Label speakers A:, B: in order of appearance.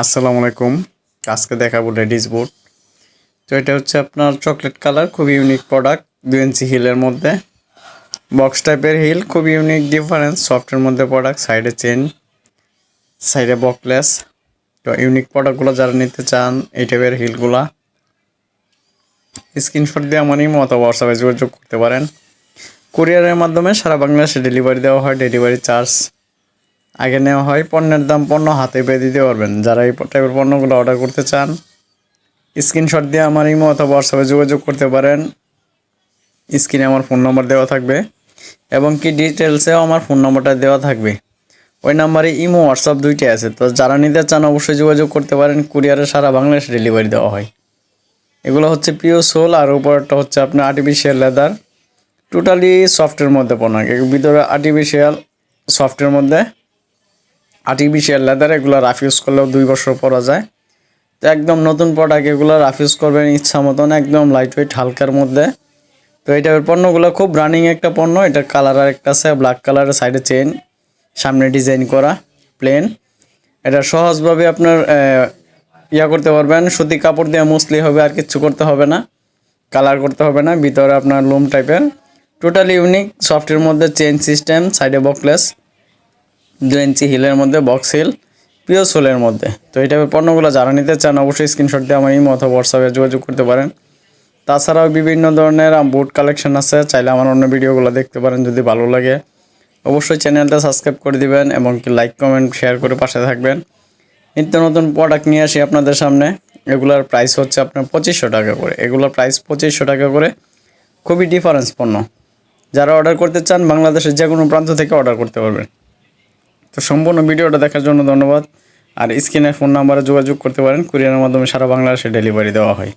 A: আসসালামু আলাইকুম। আজকে দেখাবো লেডিস বুট। তো এটা হচ্ছে আপনার চকলেট কালার, খুবই ইউনিক প্রোডাক্ট দু ইঞ্চি হিলের মধ্যে। বক্স টাইপের হিল খুবই ইউনিক ডিফারেন্স সফটের মধ্যে প্রোডাক্ট সাইডে চেন সাইডে বকলেস তো ইউনিক প্রোডাক্টগুলো যারা নিতে চান, এই টাইপের হিলগুলা স্ক্রিনশট দিয়ে আমার অথবা হোয়াটসঅ্যাপে যোগাযোগ করতে পারেন। কুরিয়ারের মাধ্যমে সারা বাংলাদেশে ডেলিভারি দেওয়া হয় ডেলিভারি চার্জ আগে নেওয়া হয় পণ্যের দাম পণ্য হাতে পেয়ে দিতে পারবেন। যারা এই টাইপের পণ্যগুলো অর্ডার করতে চান স্ক্রিনশট দিয়ে আমার ইমো অথবা হোয়াটসঅ্যাপে যোগাযোগ করতে পারেন। স্ক্রিনে আমার ফোন নম্বর দেওয়া থাকবে এবং কি ডিটেলসেও আমার ফোন নম্বরটা দেওয়া থাকবে। ওই নাম্বারে ইমো হোয়াটসঅ্যাপ দুইটাই আছে। তো যারা নিতে চান অবশ্যই যোগাযোগ করতে পারেন। কুরিয়ারে সারা বাংলাদেশে ডেলিভারি দেওয়া হয়। এগুলো হচ্ছে পিও সোল আর উপরটা হচ্ছে আপনার আর্টিফিশিয়াল লেদার টোটালি সফটের মধ্যে পণ্য। ভিতরে আর্টিফিশিয়াল সফটের মধ্যে আর্টিফিশিয়াল লেদার এগুলো রাফ ইউজ করলেও দুই বছর পরা যায়। তো একদম নতুন প্রোডাক্ট এগুলো রাফ ইউজ করবেন ইচ্ছা মতন, একদম লাইট ওয়েট হালকার মধ্যে। তো এই টাইপের পণ্যগুলো খুব রানিং একটা পণ্য, এটার কালার আর একটা আছে ব্ল্যাক কালারের সাইডে চেন সামনে ডিজাইন করা প্লেন এটা সহজভাবে আপনার ইয়া করতে পারবেন, সুতি কাপড় দিয়ে মুসলি হবে, আর কিচ্ছু করতে হবে না। কালার করতে হবে না, ভিতরে আপনার লুম টাইপের টোটালি ইউনিক সফটের মধ্যে চেন সিস্টেম সাইডে বকলেস দু ইঞ্চি হিলের মধ্যে বক্স হিল পিও সোলের মধ্যে। তো এই টাইপের পণ্যগুলো যারা নিতে চান, অবশ্যই স্ক্রিনশট দিয়ে আমার ইমো অথবা হোয়াটসঅ্যাপে যোগাযোগ করতে পারেন। তাছাড়াও বিভিন্ন ধরনের বুট কালেকশন আছে। চাইলে আমার অন্য ভিডিওগুলো দেখতে পারেন যদি ভালো লাগে। অবশ্যই চ্যানেলটা সাবস্ক্রাইব করে দিবেন এবং লাইক কমেন্ট শেয়ার করে পাশে থাকবেন। নিত্য নতুন প্রোডাক্ট নিয়ে আসি আপনাদের সামনে। এগুলার প্রাইস হচ্ছে আপনার পঁচিশশো টাকা করে। এগুলোর প্রাইস পঁচিশশো টাকা করে। খুবই ডিফারেন্স পণ্য। যারা অর্ডার করতে চান, বাংলাদেশের যে কোনো প্রান্ত থেকে অর্ডার করতে পারবেন। তো সম্পূর্ণ ভিডিওটা দেখার জন্য ধন্যবাদ। আর স্ক্রিনের ফোন নাম্বারে যোগাযোগ করতে পারেন। কুরিয়ারের মাধ্যমে সারা বাংলাদেশে ডেলিভারি দেওয়া হয়।